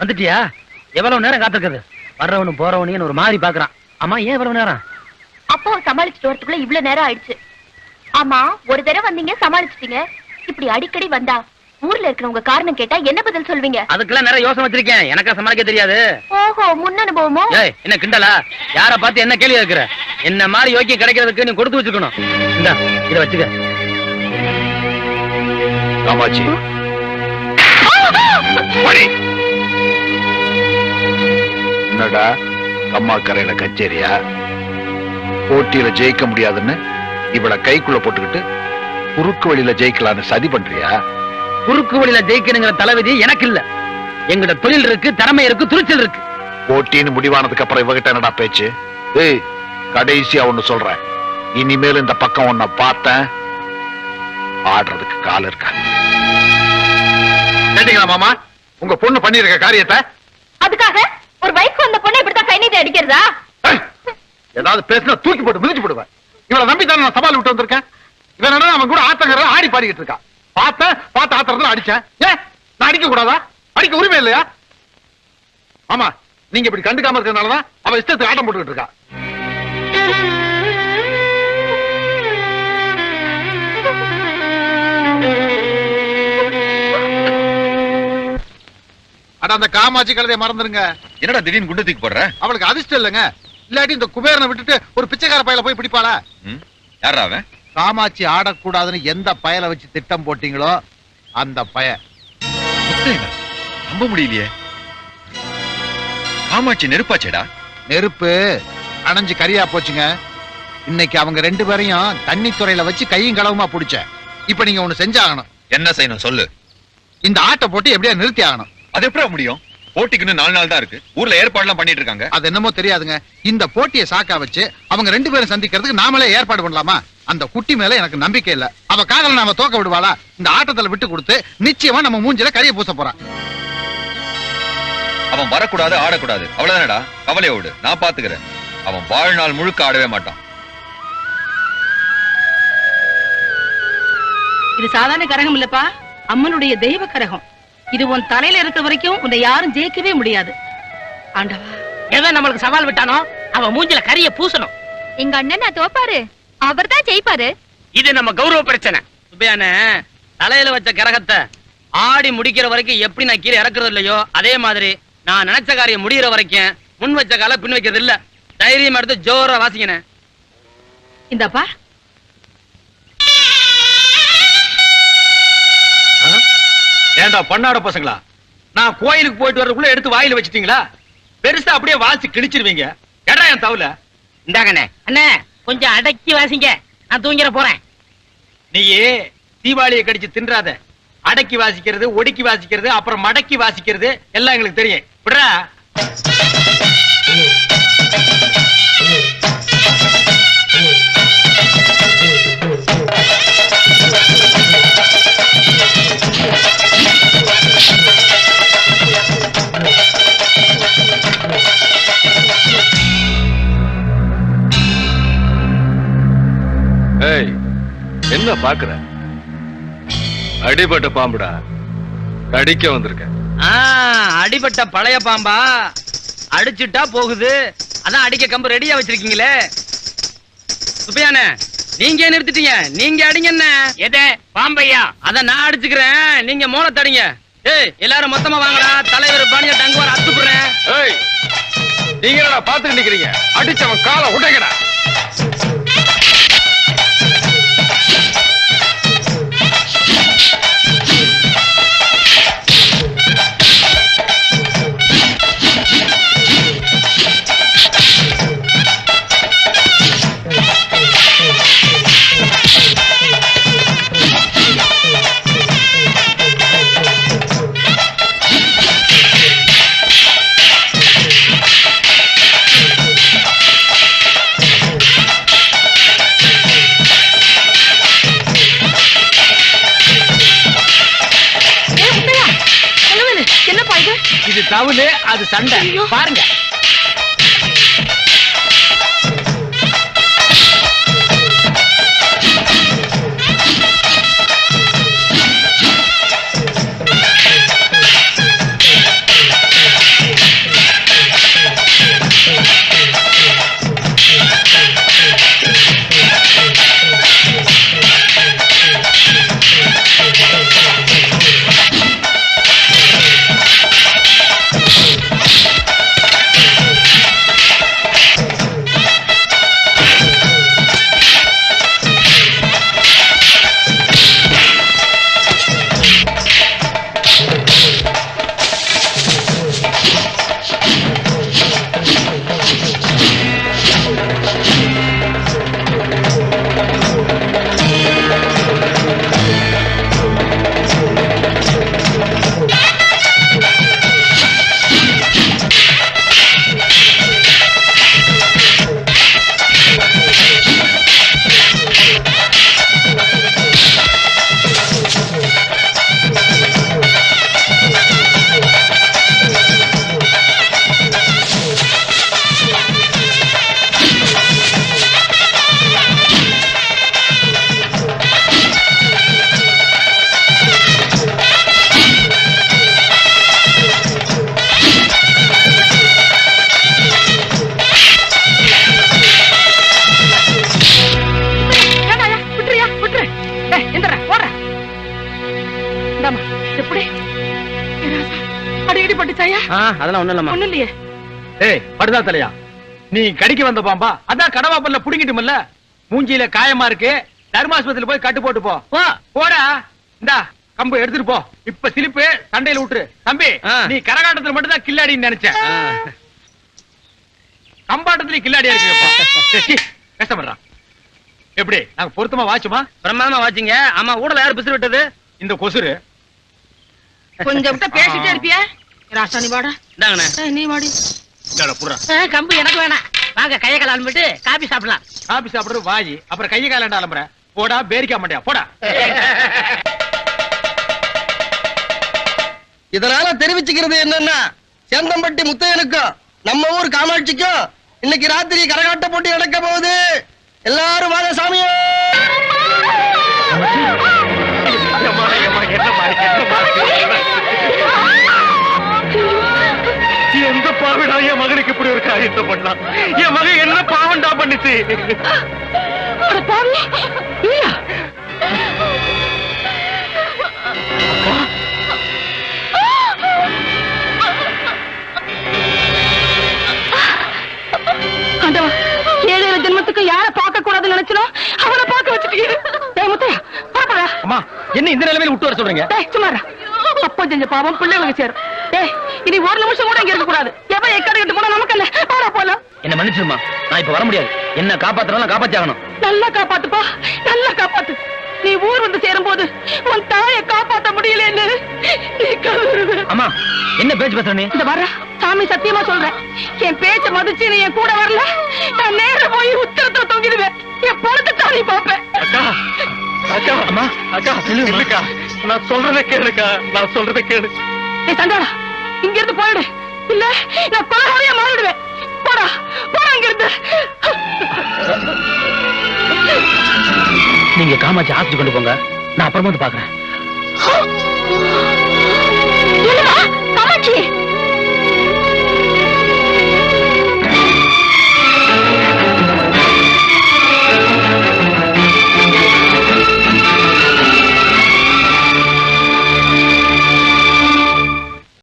வந்துட்டியா? எவ்வளவு நேரம் காத்திருக்குது வர்றவனும் போறவனையும் ஒரு மாதிரி பாக்குறான் அம்மா ஏன் இவ்வளவு நேரம்? அப்பாவை சமாளிச்சுட்டு வரதுக்குள்ள இவ்வளவு நேரம் ஆயிடுச்சு. ஆமா ஒரு தடவை வந்தீங்க சமாளிச்சிட்டீங்க. இப்படி அடிக்கடி வந்தா ஊர்ல இருக்கிறவங்க காரணம் கேட்டா என்ன பதில் சொல்வீங்க? அதுக்கெல்லாம் நிறைய யோசனை வச்சிருக்கேன். எனக்கா சமாளிக்க தெரியாது. ஓஹோ முன் அனுபவமோ? ஏய் என்ன கிண்டலா? யார பார்த்து என்ன கேள்வி கேக்குற என்ன மாதிரி யோக்கியம் கிடைக்கிறதுக்கு நீ கொடுத்து வச்சுக்கணும் இந்த இத வச்சுக்க. காமாட்சி. மணி. என்னடா கம்மா கரையில கச்சேரியா? போட்டியில ஜெயிக்க முடியாதுன்னு இவள கைக்குள்ள போட்டுக்கிட்டு குறுக்கு வழியில ஜெயிக்கலான்னு சதி பண்றியா? குறுக்கு வழியில ஜெயிக்கணுங்கிற தலைவிதி எனக்கு இல்ல எங்கட தொழில் இருக்கு திறமை இருக்கு துணிச்சல் இருக்கு. போட்டின்னு முடிவானதுக்கு அப்புறம் இவகிட்ட என்னடா பேச்சு? ஏய் கடைசியா ஒண்ணு சொல்றேன். இனிமேல் இந்த பக்கம் உன்னை பார்த்தேன். ஆடுறதுக்கு கால் இருக்கா? கேட்டீங்களா மாமா? உங்க பொண்ணு பண்ணிருக்க காரியத்தை? அதுக்காக? ஒரு வயசுக்கு வந்த பொண்ணை இப்படித்தான் கை நீட்டி அடிக்கிறதா? ஏதாவது பேசினா தூக்கி போட்டு மிதிச்சு போடுவேன். இவளை நம்பி தானே நான் சவால் விட்டு வந்திருக்கேன். இவன் அவன் கூட ஆத்தங்கர ஆடி பாடிக்கிட்டு இருக்கான். பார்த்த பார்த்து ஆத்திரத்துல அடிச்சேன். ஏன் நான் அடிக்க கூடாதா? அடிக்க உரிமை இல்லையா? ஆமா நீங்க இப்படி கண்டுக்காம இருக்கிறதுனாலதான் அவன் இஷ்டத்துக்கு ஆட்டம் போட்டுக்கிட்டு இருக்கா. அட அந்த காமாட்சி கழுதையை மறந்துருங்க. என்னடா திடீர்னு குண்டு தூக்கி போடுற? அவளுக்கு அதிர்ஷ்டம் இல்லைங்க. இல்லாட்டி இந்த குபேரனை விட்டுட்டு ஒரு பிச்சைக்கார பயல போய் பிடிப்பாளா? ம்? யார்ரா அவன்? காமாட்சி ஆடக்கூடாதுன்னு எந்த பயலை வச்சு திட்டம் போட்டீங்களோ அந்த பய. முத்தையனா? நம்ப முடியலையே. காமாட்சி நெருப்பாச்சேடா. நெருப்பு அணைஞ்சு கரியா போச்சுங்க. இன்னைக்கு அவங்க ரெண்டு பேரையும் தண்ணி துறையில வச்சு கையும் களவுமா புடிச்சேன். இப்ப நீங்க ஒண்ணு செஞ்சாகணும். என்ன செய்யணும் சொல்லு. இந்த ஆட்டை போட்டு எப்படியா நிறுத்தி ஆகணும் அது எப்படி முடியும்? போட்டிக்கு இன்னும் நாலு நாள் தான் இருக்கு. ஊர்ல ஏற்பாடுலாம் பண்ணிட்டு இருக்காங்க. அது என்னமோ தெரியாதுங்க. இந்த போட்டியை சாக்கா வச்சு அவங்க ரெண்டு பேரும் சந்திக்கிறதுக்கு நாமளே ஏற்பாடு பண்ணலாமா? அந்த குட்டி மேல எனக்கு நம்பிக்கை இல்ல. அவ காதல நாம தோக்க விடுவாளா? இந்த ஆட்டத்துல விட்டு கொடுத்து நிச்சயமா நம்ம மூஞ்சில கரிய பூச போறான் அவன் வரக்கூடாது ஆடக்கூடாது. அவ்வளவுதானடா? கவலைய விடு. நான் பாத்துக்கிறேன். அவன் வாழ்நாள் முழுக்க ஆடவே மாட்டான். இது சாதாரண கரகம் இல்லப்பா. அம்மனுடைய தெய்வ கரகம். இது உன் தலையில இருக்கிற வரைக்கும் உன்னை யாரும் ஜெயிக்கவே முடியாது. ஆண்டவா. எவன் நம்மளுக்கு சவால் விட்டானோ அவன் மூஞ்சில கரிய பூசணும். எங்க அண்ணன் நான் தோப்பாரு. அவர் தான் ஜெயிப்பாரு. இது நம்ம கௌரவ பிரச்சனை. சுப்பையான தலையில வச்ச கரகத்தை ஆடி முடிக்கிற வரைக்கும் எப்படி நான் கீழே இறக்குறது இல்லையோ அதே மாதிரி நான் நினைச்ச காரியம் முடியிற வரைக்கும் முன் வச்ச கால பின் வைக்கிறது இல்ல. தைரியம் எடுத்து ஜோரா வாசிங்கண்ணே. இந்தப்பா. ஏண்டா பண்ணாட பசங்களா? நான் கோயிலுக்கு போயிட்டு வரதுக்குள்ள எடுத்து வாயில வச்சிட்டீங்களா? பெருசா அப்படியே வாசி கிழிச்சிருவீங்க. எடா என் தவுல இந்தாங்கண்ணே அண்ணே. கொஞ்சம் அடக்கி வாசிங்க. நான் தூங்கிற போறேன். நீயே தீபாவளியை கடிச்சு தின்றாத. அடக்கி வாசிக்கிறது ஒடுக்கி வாசிக்கிறது அப்புறம் மடக்கி வாசிக்கிறது எல்லாம் எங்களுக்கு தெரியும். விடுறா. ஏய் என்ன பாக்குற அடிபட்ட பாம்புடா. கடிக்க வந்திருக்க ஆ, அடிபட்ட பழைய பாம்பா. அடிச்சுட்டா போகுது. அதான் அடிக்க கம்பு ரெடியா வச்சிருக்கீங்களே. சுப்பையான நீங்க ஏன் நிறுத்திட்டீங்க? நீங்க அடிங்க என்ன? எதே பாம்பையா? அத நான் அடிச்சுக்கிறேன். நீங்க மோள தடிங்க. ஏய் எல்லாரும் மொத்தமா வாங்கடா. தலைவர் பாணிய டங்குவார் அத்துப்புறேன். ஏய் நீங்க என்னடா பாத்துட்டு நிக்கிறீங்க? அடிச்சவன் காலை உடைக்கடா இது தவுலு அது சண்டை. பாருங்க. அதெல்லாம் ஒண்ணு இல்லம்மா. ஒண்ணு இல்லையே. ஏய் படுதா தலையா? நீ கடிக்க வந்த பாம்பா? அதான் கடவா பல்ல புடிங்கிட்டுமல்ல? மூஞ்சியில காயமா இருக்கு. தர்மாஸ்பத்திரியில போய் கட்டு போட்டு போ. போடா. இந்தா கம்பு எடுத்துட்டு போ. இப்ப சிலிப்பு சண்டையில விட்டுரு தம்பி. நீ கரகாட்டத்துல மட்டும் தான் கில்லாடின்னு நினைச்சேன். கம்பாட்டத்துல கில்லாடியா இருக்கு கஷ்டப்படுறான். எப்படி நாங்க பொருத்தமா வாச்சுமா? பிரமாதமா வாச்சிங்க. ஆமா ஊடல யாரு பிசிறு விட்டது? இந்த கொசுரு கொஞ்சம் விட்டா பேசிட்டே இருப்பியா ராசா நீ வாடா இந்தாங்கண்ணே ஏய், நீ வாடி இந்தாடா, கம்பு எனக்கு வேணாம் வாங்க கையை கால அனுப்பிட்டு காபி சாப்பிடலாம் காபி சாப்பிடுறது வாயி அப்புறம் கையை காலண்டா அலம்புற போடா பேரிக்கா மாட்டியா போடா இதனால தெரிவிச்சுக்கிறது என்னன்னா சேந்தம்பட்டி முத்தையனுக்கும் நம்ம ஊர் காமாட்சிக்கும் இன்னைக்கு ராத்திரி கரகாட்ட போட்டி நடக்க போகுது எல்லாரும் வாங்க சாமியே எந்த என் மகனுக்கு இப்படி ஒரு காரியத்தை பண்ணலாம். என் மகன் என்ன பாவண்டா பண்ணிச்சு? அட பாவி. நீயா ஆண்டவா ஏழு ஏழு ஜென்மத்துக்கு யார பார்க்க கூடாதுன்னு நினைச்சனோ அவனை பார்க்க வச்சுட்டீங்க. என்ன இந்த நிலைமையில விட்டு வர சொல்றீங்க? சும்மாரா அப்பா செஞ்ச பாவம் பிள்ளைகளுக்கு சேரும். டேய் இனி ஒரு நிமிஷம் கூட இங்க இருக்க கூடாது எவன் எக்கடி கிட்ட போனா நமக்கு பாடா போலாம். என்ன மன்னிச்சிருமா? நான் இப்ப வர முடியாது. என்ன காப்பாத்தணும் காப்பாத்தி ஆகணும் நல்லா காப்பாத்துப்பா. நல்லா காப்பாத்து. நீ ஊர் வந்து சேரும்போது உன் தாயை காப்பாத்த முடியலன்னு நீ அம்மா என்ன பேச்சு பேசுற நீ? இந்த வர சாமி சத்தியமா சொல்றேன். என் பேச்ச மதிச்சு நீ என் கூட வரல. நான் நேர போய் உத்தரத்துல தொங்கிடுவேன். என் பொழுது தானி பாப்பேன். அக்கா அக்கா அம்மா அக்கா இல்லக்கா. நான் சொல்றதை கேளுக்கா நான் சொல்றதை கேளு. நீ சண்டாடா இங்க இருந்து போயிடு. இல்ல நான் கொலகாரியா மாறிடுவேன். போடா போடா இங்க இருந்து நீங்க காமாட்சி ஆஸ்பத்திரி கொண்டு போங்க. நான் அப்புறமா வந்து பாக்குறேன்